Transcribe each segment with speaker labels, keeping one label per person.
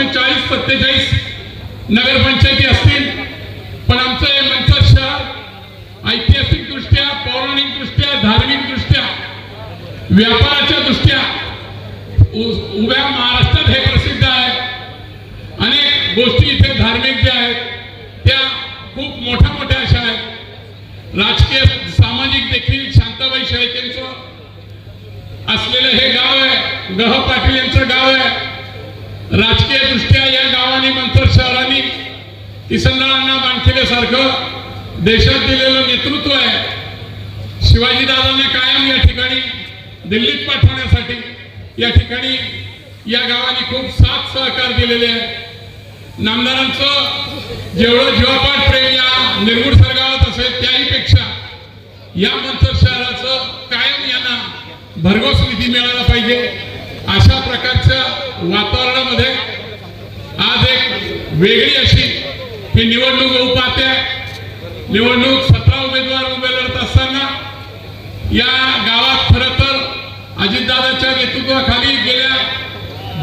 Speaker 1: सत्तेचाळीस नगरपंचायती असतील पण आमचं हे मंचर शहर ऐतिहासिक दृष्ट्या पौराणिक दृष्ट्या धार्मिक दृष्ट्या व्यापाराच्या दृष्ट्या उभ्या महाराष्ट्रात हे प्रसिद्ध आहे. अनेक गोष्टी इथे धार्मिक ज्या आहेत त्या खूप मोठ्या मोठ्या अशा आहेत. राजकीय सामाजिक देखील शांताबाई शेळकेंचं असलेलं हे गाव आहे गह पाटील यांचं गाव आहे. राजकीय दृष्ट्या या गावाने मंतर शहरांनी किसनरावांना बांधलेल्यासारखं देशात दिलेलं नेतृत्व आहे. शिवाजीदादांना कायम या ठिकाणी दिल्लीत पाठवण्यासाठी या ठिकाणी या गावाने खूप साथ सहकार दिलेले आहे. नामदारांचं जेवढं जीवापाठ प्रेम या निर्गुड सरगावात असेल त्याहीपेक्षा या मंत्र शहराचं कायम यांना भरघोस निधी मिळाला पाहिजे. प्रकारच्या वातावरणामध्ये आज एक वेगळी अशी ही निवडणूक होऊ पाहते. निवडणूक सतरा उमेदवार उभे लढत असताना या गावात खर तर अजितदादाच्या नेतृत्वाखाली गेल्या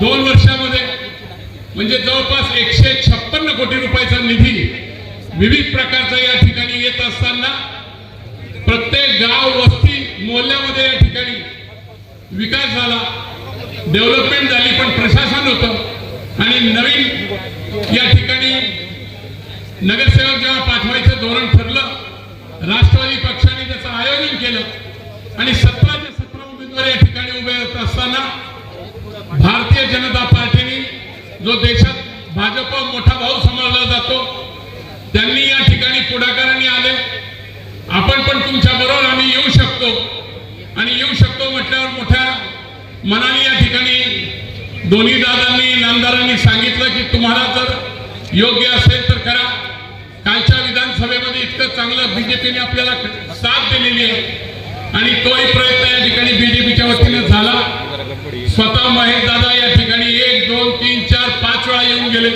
Speaker 1: दोन वर्षामध्ये म्हणजे जवळपास एकशे छप्पन्न कोटी रुपयाचा निधी विविध प्रकारचा या ठिकाणी येत असताना प्रत्येक गाव वस्ती मोहल्ल्यामध्ये या ठिकाणी विकास झाला. डेव्हलपमेंट झाली पण प्रशासन होतं. आणि नवीन या ठिकाणी नगरसेवक जेव्हा पाठवायचं धोरण ठरलं राष्ट्रवादी पक्षाने त्याचं आयोजन केलं आणि सतराच्या सतरा उमेदवार या ठिकाणी उभे होत असताना भारतीय जनता पार्टीने जो देशात भाजप मोठा भाऊ समजला जातो त्यांनी या ठिकाणी पुढाकाराने आले. आपण पण तुमच्या बरोबर आम्ही येऊ शकतो. आणि येऊ शकतो म्हटल्यावर मोठ्या मनाने या ठिकाणी दोन्ही दादांनी नामदारांनी सांगितलं की तुम्हाला जर योग्य असेल तर करा. कालच्या विधानसभेमध्ये इतकं चांगलं बीजेपीने आपल्याला साथ दिलेली आहे. आणि तोही प्रयत्न या ठिकाणी बीजेपीच्या वतीने झाला. स्वतः महेश दादा या ठिकाणी एक दोन तीन चार पाच वेळा येऊन गेले.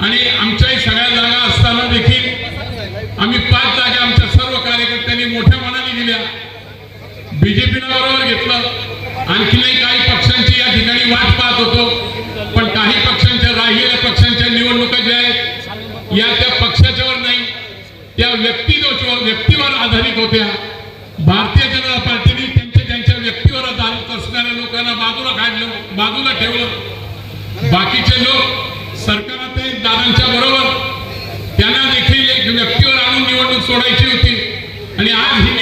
Speaker 1: आणि आमच्याही सगळ्या जागा असताना देखील आम्ही पाच जागा आमच्या सर्व कार्यकर्त्यांनी मोठ्या मनाने दिल्या. बीजेपीनं बरोबर घेतलं. आणखीनही काही पक्षांची या ठिकाणी वाट पाहत होतो. पण काही पक्षांच्या राहिलेल्या पक्षांच्या निवडणुका ज्या आहेत या त्या पक्षाच्यावर नाही. त्या व्यक्तित्वावर व्यक्तीवर आधारित होत्या. भारतीय जनता पार्टीने त्यांच्या त्यांच्या व्यक्तीवर आधारित असणाऱ्या लोकांना बाजूला काढलं बाजूला ठेवलं. बाकीचे लोक सरकारात दादांच्या बरोबर. त्यांना देखील एक व्यक्तीवर आणून निवडणूक सोडायची होती. आणि आज ही